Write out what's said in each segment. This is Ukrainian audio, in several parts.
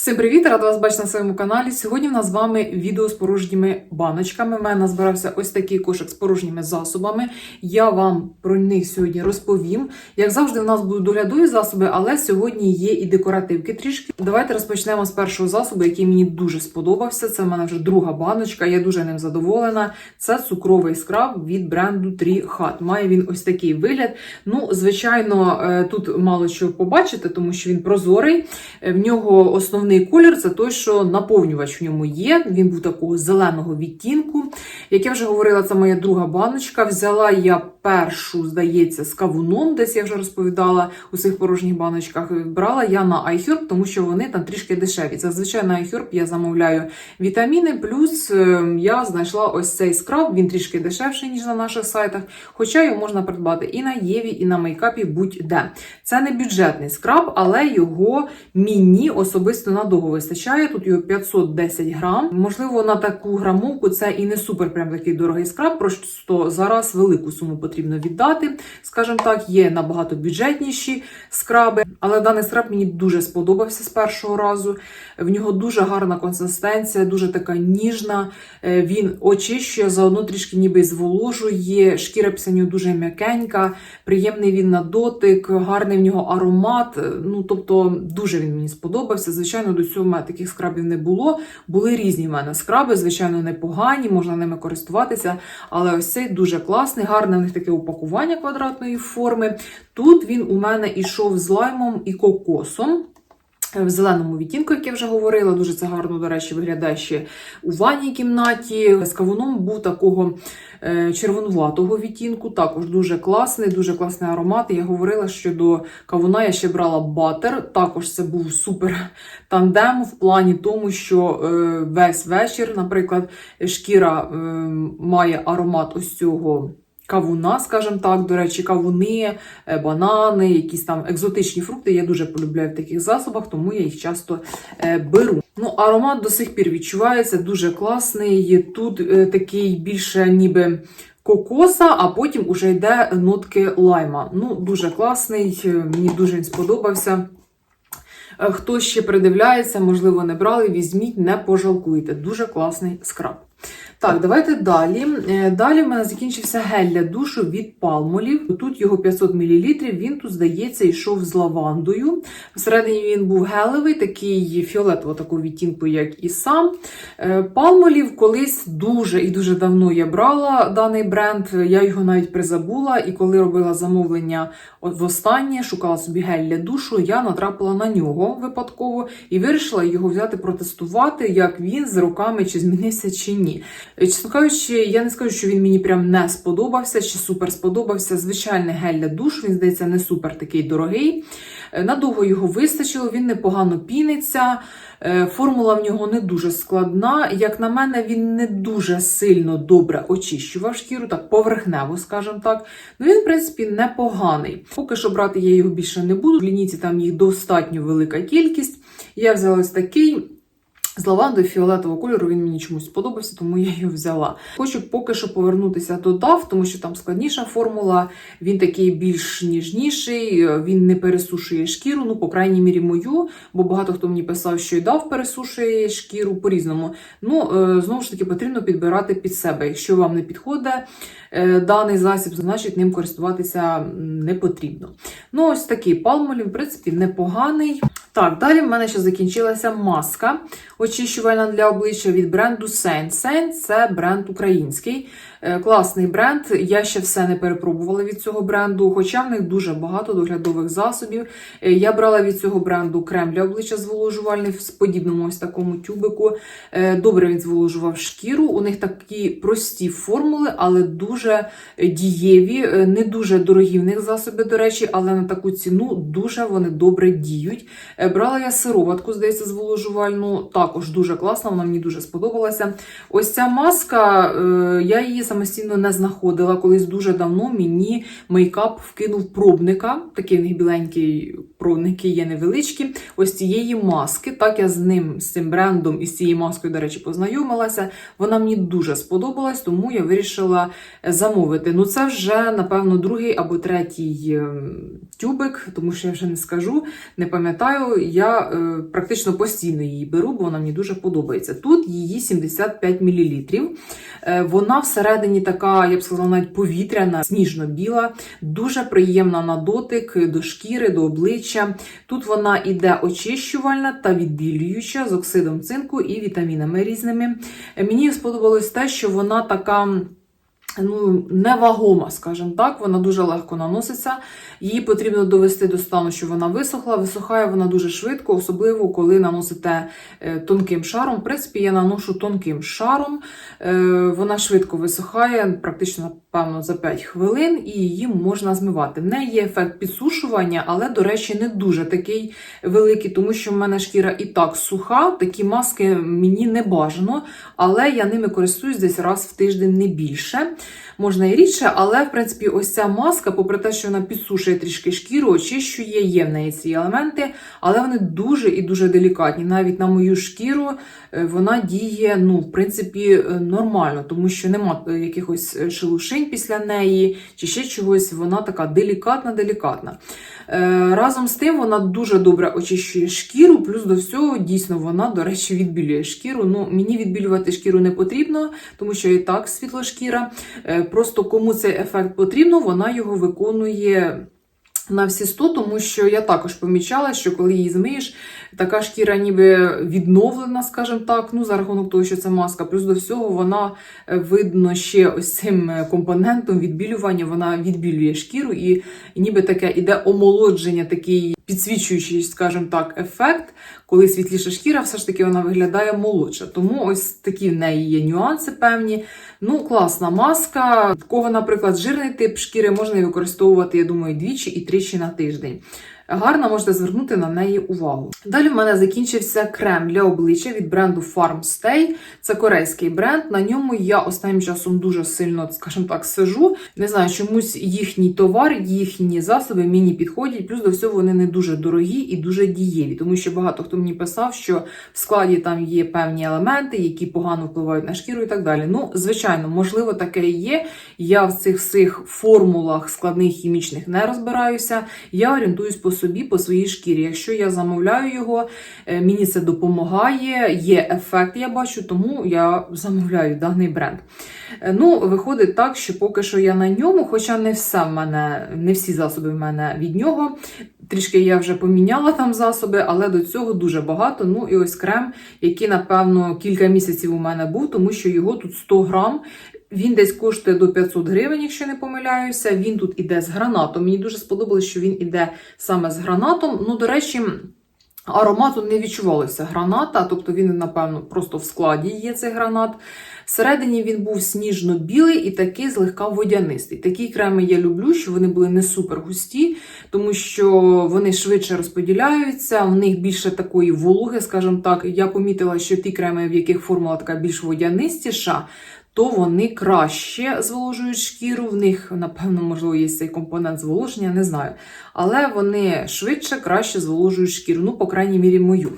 Всім привіт! Рада вас бачити на своєму каналі. Сьогодні в нас з вами відео з порожніми баночками. У мене збирався ось такий кошик з порожніми засобами. Я вам про них сьогодні розповім. Як завжди, в нас будуть доглядові засоби, але сьогодні є і декоративки трішки. Давайте розпочнемо з першого засобу, який мені дуже сподобався. Це в мене вже друга баночка. Я дуже ним задоволена. Це цукровий скраб від бренду Tree Hut. Має він ось такий вигляд. Ну, звичайно, е, тут мало що побачити, тому що він прозорий. Е, В нього основний колір це той, що наповнювач в ньому є. Він був такого зеленого відтінку. Як я вже говорила, це моя друга баночка. Взяла я першу, здається, з кавуном, десь я вже розповідала у цих порожніх баночках. Брала я на iHerb, тому що вони там трішки дешеві. Зазвичай на iHerb я замовляю вітаміни, плюс е, я знайшла ось цей скраб, він трішки дешевший, ніж на наших сайтах. Хоча його можна придбати і на Єві, і на мейкапі будь-де. Це не бюджетний скраб, але його мені особисто надовго вистачає. Тут його 510 грам. Можливо, на таку грамовку це і не супер прям такий дорогий скраб, просто зараз велику суму потрібно віддати. Скажімо так, є набагато бюджетніші скраби, але даний скраб мені дуже сподобався з першого разу. В нього дуже гарна консистенція, дуже така ніжна. Е, Він очищує, заодно трішки ніби зволожує. Шкіра після нього дуже м'якенька, приємний він на дотик, гарний в нього аромат. Е, Ну, тобто, дуже він мені сподобався. Звичайно, до цього в мене таких скрабів не було. Були різні в мене скраби, звичайно, непогані, можна ними користуватися. Але ось цей дуже класний, гарне в них таке упакування квадратної форми. Тут він у мене ішов з лаймом і кокосом. В зеленому відтінку, як я вже говорила, дуже це гарно, до речі, виглядає ще у ванній кімнаті. З кавуном був такого е, червонуватого відтінку, також дуже класний, дуже класний аромат. Я говорила, що до кавуна я ще брала батер. Також це був супер тандем в плані тому, що е, весь вечір, наприклад, шкіра е, має аромат ось цього. Кавуна, скажімо так, до речі, кавуни, е, банани, якісь там екзотичні фрукти. Я дуже полюбляю в таких засобах, тому я їх часто е, беру. Ну, аромат до сих пір відчувається, дуже класний. Тут е, такий більше ніби. Кокоса, а потім уже йде нотки лайма. Ну, дуже класний, мені дуже він сподобався. Хто ще придивляється, можливо, не брали, візьміть, не пожалкуйте. Дуже класний скраб. Так, давайте далі. Е, Далі в мене закінчився гель для душу від палмолів. Тут його 500 мл, він тут, здається, йшов з лавандою. Всередині він був гелевий, такий фіолетово такого відтінку, як і сам. Е, Палмолів колись дуже і дуже давно я брала даний бренд. Я його навіть призабула. І коли робила замовлення от востаннє, шукала собі гель для душу, я натрапила на нього випадково і вирішила його взяти протестувати, як він з роками чи змінився чи ні. Е, Чесно я не скажу, що він мені прям не сподобався чи супер сподобався. Звичайний гель для душу, він здається, не супер такий дорогий. Е, Надовго його вистачило, він непогано піниться. Е, Формула в нього не дуже складна. Як на мене, він не дуже сильно добре очищував шкіру, так поверхнево, скажімо так. Ну він, в принципі, непоганий. Поки що брати я його більше не буду. В лінійці там їх достатньо велика кількість. Я взяла ось такий. З лавандою фіолетового кольору він мені чомусь сподобався, тому я його взяла. Хочу поки що повернутися до DAF, тому що там складніша формула, він такий більш ніжніший, він не пересушує шкіру, ну, по крайній мірі, мою, бо багато хто мені писав, що і DAF пересушує шкіру по-різному. Ну, е, знову ж таки, потрібно підбирати під себе. Якщо вам не підходить е, даний засіб, значить ним користуватися не потрібно. Ну, ось такий палмолів, в принципі, непоганий. Так, далі в мене ще закінчилася маска очищувальна для обличчя від бренду Сен. Сен – це бренд український. Е, Класний бренд. Я ще все не перепробувала від цього бренду, хоча в них дуже багато доглядових засобів. Е, Я брала від цього бренду крем для обличчя зволожувальний в подібному ось такому тюбику. Е, Добре він зволожував шкіру. У них такі прості формули, але дуже дієві, не дуже дорогі в них засоби, до речі, але на таку ціну дуже вони добре діють. Брала я сироватку, здається, зволожувальну, також дуже класна, вона мені дуже сподобалася. Ось ця маска, я її самостійно не знаходила. Колись дуже давно мені мейкап вкинув пробника. Такий в них біленький пробники є невеличкі. Ось цієї маски. Так я з ним, з цим брендом і з цією маскою, до речі, познайомилася. Вона мені дуже сподобалась, тому я вирішила замовити. Ну, це вже, напевно, другий або третій ем, тюбик, тому що я вже не скажу, не пам'ятаю. я е, практично постійно її беру, бо вона мені дуже подобається. Тут її 75 мл. Е, вона всередині така, я б сказала, навіть повітряна, сніжно-біла, дуже приємна на дотик до шкіри, до обличчя. Тут вона іде очищувальна та відбілююча з оксидом цинку і вітамінами різними. Мені сподобалось те, що вона така. Ну, невагома, скажімо так, вона дуже легко наноситься. Її потрібно довести до стану, що вона висохла. Висохає вона дуже швидко, особливо коли наносите е, тонким шаром. В принципі, я наношу тонким шаром. Е, Вона швидко висохає, практично, напевно, за 5 хвилин, і її можна змивати. В неї є ефект підсушування, але, до речі, не дуже такий великий, тому що в мене шкіра і так суха. Такі маски мені не бажано, але я ними користуюсь десь раз в тиждень не більше. Можна і рідше, але в принципі, ось ця маска, попри те, що вона підсушує трішки шкіру, очищує, є в неї ці елементи, але вони дуже і дуже делікатні. Навіть на мою шкіру е, вона діє, ну, в принципі, е, нормально, тому що нема е, якихось шелушень після неї чи ще чогось. Вона така делікатна-делікатна. Е, Разом з тим вона дуже добре очищує шкіру, плюс до всього, дійсно, вона, до речі, відбілює шкіру. Ну, мені відбілювати шкіру не потрібно, тому що і так світлошкіра. шкіра. Просто кому цей ефект потрібно, вона його виконує. На всі 100, тому що я також помічала, що коли її змиєш, така шкіра ніби відновлена, скажімо так, ну за рахунок того, що це маска. Плюс до всього вона е, видно ще ось цим е, компонентом відбілювання, вона відбілює шкіру, і, ніби таке іде омолодження, такий підсвічуючий, скажімо так, ефект. Коли світліша шкіра, все ж таки вона виглядає молодше. Тому ось такі в неї є нюанси певні. Ну, класна маска. В кого, наприклад, жирний тип шкіри можна використовувати, я думаю, двічі і тричі на тиждень. Гарно можете звернути на неї увагу. Далі в мене закінчився крем для обличчя від бренду Farmstay. Це корейський бренд. На ньому я останнім часом дуже сильно, скажімо так, сижу. Не знаю, чомусь їхній товар, їхні засоби мені підходять. Плюс до всього вони не дуже дорогі і дуже дієві, тому що багато хто мені писав, що в складі там є певні елементи, які погано впливають на шкіру і так далі. Ну, звичайно, можливо, таке і є. Я в цих всіх формулах складних хімічних не розбираюся. Я орієнтуюсь по собі, по своїй шкірі. Якщо я замовляю його, е, мені це допомагає, є ефект, я бачу, тому я замовляю даний бренд. Е, Ну, виходить так, що поки що я на ньому, хоча не все в мене, не всі засоби в мене від нього. Трішки я вже поміняла там засоби, але до цього дуже багато. Ну і ось крем, який, напевно, кілька місяців у мене був, тому що його тут 100 грам. Він десь коштує до 500 гривень, якщо не помиляюся. Він тут іде з гранатом. Мені дуже сподобалось, що він іде саме з гранатом. Ну, до речі. Аромату не відчувалося граната, тобто він, напевно, просто в складі є цей гранат. Всередині він був сніжно-білий і такий злегка водянистий. Такі креми я люблю, що вони були не супер густі, тому що вони швидше розподіляються, в них більше такої вологи, скажімо так. Я помітила, що ті креми, в яких формула така більш водянистіша, то вони краще зволожують шкіру. В них, напевно, можливо, є цей компонент зволоження, не знаю. Але вони швидше, краще зволожують шкіру, ну, по крайній мірі, мою.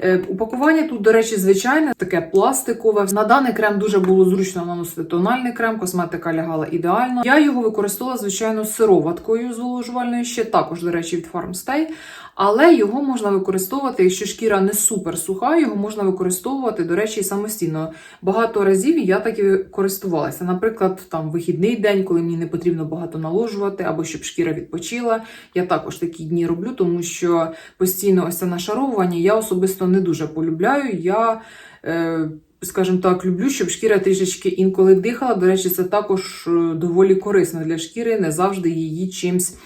Е, упакування тут, до речі, звичайне, таке пластикове. На даний крем дуже було зручно наносити тональний крем, косметика лягала ідеально. Я його використовувала, звичайно, сироваткою зволожувальною ще також, до речі, від Farmstay. Але його можна використовувати, якщо шкіра не супер суха, його можна використовувати, до речі, самостійно. Багато разів я так користувалася. Наприклад, там вихідний день, коли мені не потрібно багато наложувати, або щоб шкіра відпочила. Я також такі дні роблю, тому що постійно ось це нашаровування я особисто не дуже полюбляю. Я, е, скажімо так, люблю, щоб шкіра трішечки інколи дихала. До речі, це також е, доволі корисно для шкіри, не завжди її чимсь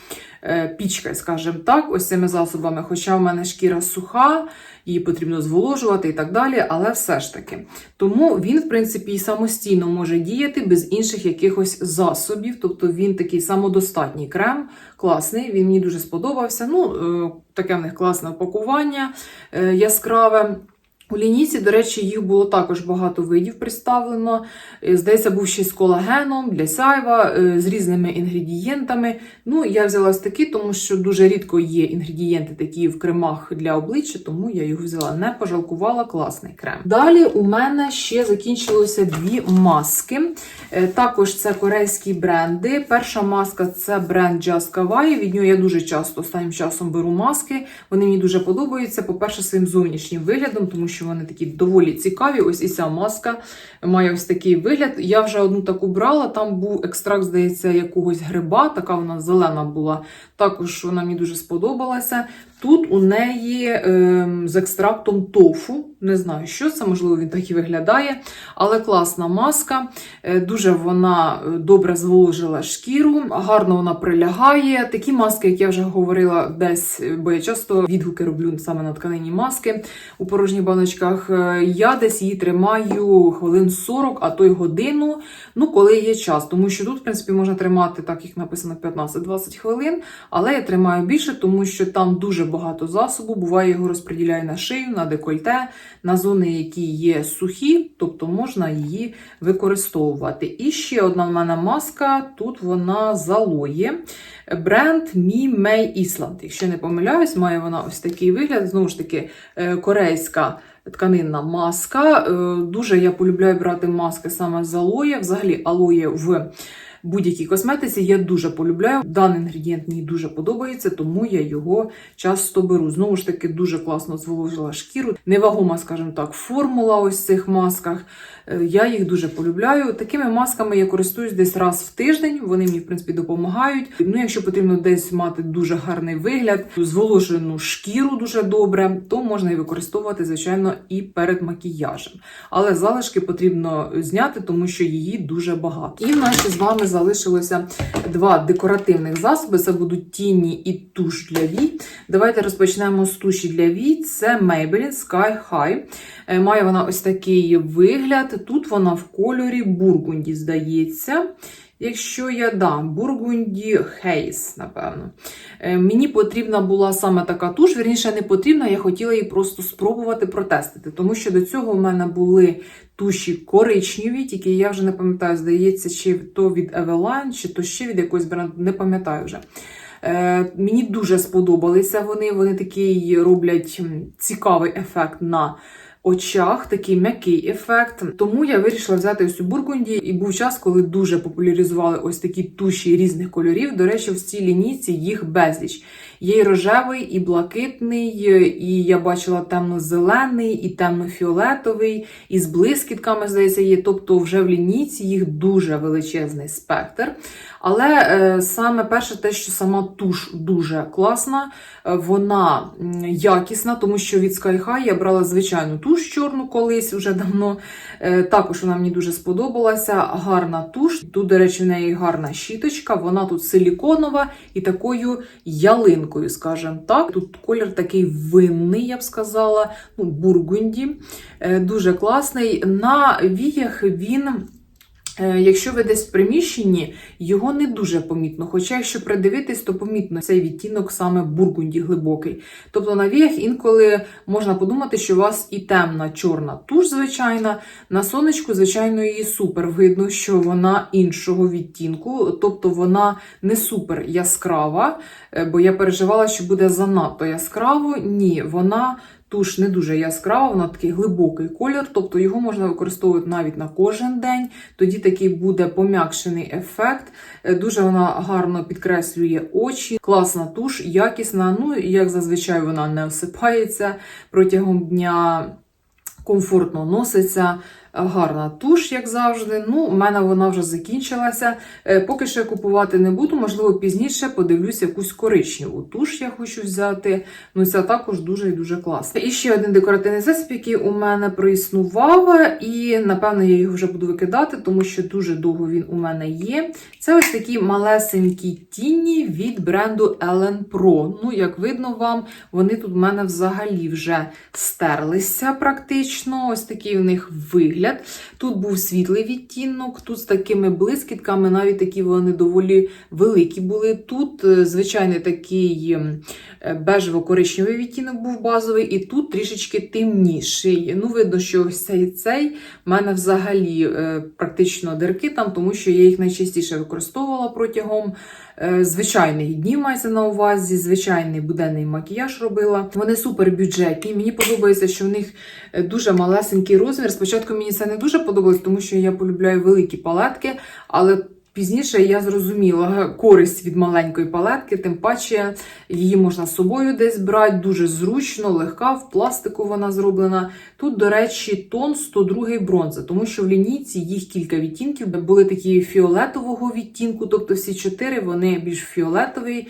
е, пічкає, скажімо так, ось цими засобами. Хоча в мене шкіра суха, її потрібно зволожувати і так далі, але все ж таки. Тому він, в принципі, і самостійно може діяти без інших якихось засобів. Тобто він такий самодостатній крем, класний, він мені дуже сподобався. Ну, е, таке в них класне опакування, е, яскраве. У лінійці, до речі, їх було також багато видів представлено. Е, Здається, був ще з колагеном для сяйва, е, з різними інгредієнтами. Ну, я взяла ось такі, тому що дуже рідко є інгредієнти такі в кремах для обличчя, тому я його взяла. Не пожалкувала класний крем. Далі у мене ще закінчилося дві маски. Е, Також це корейські бренди. Перша маска це бренд Just Kawaii. Від нього я дуже часто останнім часом беру маски. Вони мені дуже подобаються. По-перше, своїм зовнішнім виглядом, тому що вони такі доволі цікаві. Ось і ця маска має ось такий вигляд. Я вже одну таку брала. Там був екстракт, здається, якогось гриба. Така вона зелена була. Також вона мені дуже сподобалася. Тут у неї ем, з екстрактом тофу. Не знаю, що це, можливо, він так і виглядає. Але класна маска. Е, Дуже вона е, добре зволожила шкіру, гарно вона прилягає. Такі маски, як я вже говорила, десь, е, бо я часто відгуки роблю саме на тканині маски у порожніх баночках. е, Я десь її тримаю хвилин 40, а то й годину. Ну, коли є час. Тому що тут, в принципі, можна тримати, так як написано, 15-20 хвилин. Але я тримаю більше, тому що там дуже багато засобу. Буває, його розподіляю на шию, на декольте, на зони, які є сухі, тобто можна її використовувати. І ще одна в мене маска. Тут вона з алоє. Бренд Me May Island. Якщо не помиляюсь, має вона ось такий вигляд. Знову ж таки, е, корейська тканинна маска. Е, Дуже я полюбляю брати маски саме з алоє. Взагалі, алоє в будь-якій косметиці я дуже полюбляю. Даний інгредієнт мені дуже подобається, тому я його часто беру. Знову ж таки, дуже класно зволожила шкіру. Невагома, скажімо так, формула ось цих масках. Е, Я їх дуже полюбляю. Такими масками я користуюсь десь раз в тиждень. Вони мені, в принципі, допомагають. Ну, якщо потрібно десь мати дуже гарний вигляд, зволожену шкіру дуже добре, то можна і використовувати, звичайно, і перед макіяжем. Але залишки потрібно зняти, тому що її дуже багато. І в нас з вами залишилося два декоративних засоби. Це будуть тіні і туш для вій. Давайте розпочнемо з туші для вій. Це Maybelline Sky High. Е, Має вона ось такий вигляд. Тут вона в кольорі бургунді, здається. Якщо я дам бургунді Хейс, напевно. Е, Мені потрібна була саме така туш, вірніше не потрібна, я хотіла її просто спробувати протестити, тому що до цього в мене були туші коричневі, тільки я вже не пам'ятаю, здається, чи то від Eveline, чи то ще від якогось бренду, не пам'ятаю вже. Е, мені дуже сподобалися вони. Вони такий роблять цікавий ефект на очах, такий м'який ефект. Тому я вирішила взяти ось у Бургунді. І був час, коли дуже популяризували ось такі туші різних кольорів. До речі, в цій лінійці їх безліч. Є і рожевий, і блакитний, і я бачила темно-зелений, і темно-фіолетовий, і з блискітками, здається, є. Тобто, вже в лінійці їх дуже величезний спектр. Але е, саме перше, те, що сама туш дуже класна, е, вона якісна, тому що від Sky High я брала звичайну туш чорну колись уже давно. Е, також вона мені дуже сподобалася. Гарна туш. Тут, до речі, в неї гарна щіточка. Вона тут силіконова і такою ялинкою, скажімо так. Тут колір такий винний, я б сказала. Ну, бургунді. Е, дуже класний. На віях він. Е, Якщо ви десь в приміщенні, його не дуже помітно. Хоча, якщо придивитись, то помітно цей відтінок саме бургунді глибокий. Тобто на віях інколи можна подумати, що у вас і темна чорна туш, звичайна. На сонечку, звичайно, її супер. Видно, що вона іншого відтінку, тобто вона не супер яскрава, е, бо я переживала, що буде занадто яскраво. Ні, вона. Туш не дуже яскрава, вона такий глибокий колір, тобто його можна використовувати навіть на кожен день. Тоді такий буде пом'якшений ефект. Е, Дуже вона гарно підкреслює очі. Класна туш, якісна. Ну, як зазвичай вона не осипається протягом дня, комфортно носиться. Гарна туш, як завжди. Ну, у мене вона вже закінчилася. Е, Поки що я купувати не буду, можливо, пізніше подивлюся якусь коричневу туш я хочу взяти. Ну, ця також дуже і дуже класна. І ще один декоративний засіб, який у мене проіснував, і напевно я його вже буду викидати, тому що дуже довго він у мене є. Це ось такі малесенькі тіні від бренду Ellen Pro. Ну, як видно вам, вони тут в мене взагалі вже стерлися практично. Ось такий у них вигляд. Вигляд. Тут був світлий відтінок, тут з такими блискітками, навіть такі вони доволі великі були. Тут е, звичайний такий ем, е, бежево-коричневий відтінок був базовий, і тут трішечки темніший. Ну, видно, що ось цей цей в мене взагалі е, практично дирки там, тому що я їх найчастіше використовувала протягом звичайних днів, мається на увазі, звичайний буденний макіяж робила. Вони супер бюджетні. Мені подобається, що в них дуже малесенький розмір. Спочатку мені це не дуже подобалось, тому що я полюбляю великі палетки, але. Пізніше я зрозуміла користь від маленької палетки, тим паче її можна з собою десь брати, дуже зручно, легка, в пластику вона зроблена. Тут, до речі, тон 102 бронза, тому що в лінійці їх кілька відтінків. Були такі фіолетового відтінку, тобто всі чотири вони більш фіолетовий, е,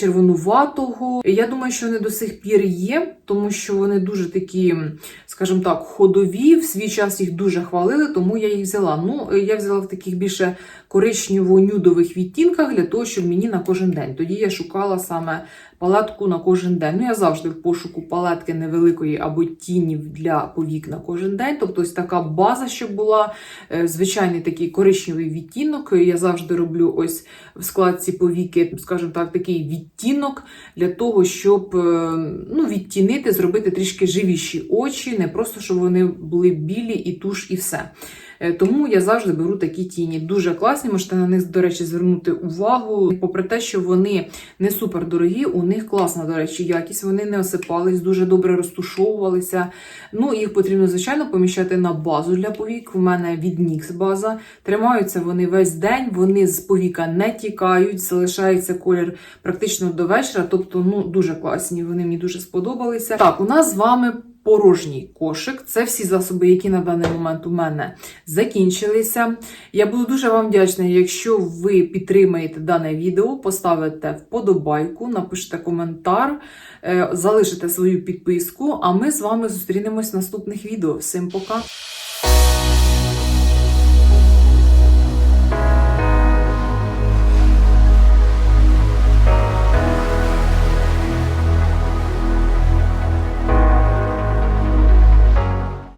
червонуватого. Я думаю, що вони до сих пір є, тому що вони дуже такі, скажімо так, ходові. В свій час їх дуже хвалили, тому я їх взяла. Ну, я взяла в таких більше коричнево-нюдових відтінках для того, щоб мені на кожен день. Тоді я шукала саме палетку на кожен день. Ну, я завжди в пошуку палетки невеликої або тінів для повік на кожен день. Тобто, ось така база, щоб була е, звичайний такий коричневий відтінок. Я завжди роблю ось в складці повіки, скажімо так, такий відтінок для того, щоб е, ну, відтінити, зробити трішки живіші очі, не просто щоб вони були білі і туш, і все. Е, Тому я завжди беру такі тіні. Дуже класні, можете на них, до речі, звернути увагу. Попри те, що вони не супер дорогі, у них класна, до речі, якість. Вони не осипались, дуже добре розтушовувалися. Ну, їх потрібно, звичайно, поміщати на базу для повік. У мене від NYX база. Тримаються вони весь день, вони з повіка не тікають, залишається колір практично до вечора. Тобто, ну, дуже класні. Вони мені дуже сподобалися. Так, у нас з вами. Порожній кошик. Це всі засоби, які на даний момент у мене закінчилися. Я буду дуже вам вдячна, якщо ви підтримаєте дане відео, поставите вподобайку, напишете коментар, е, залишите свою підписку. А ми з вами зустрінемось в наступних відео. Всім пока!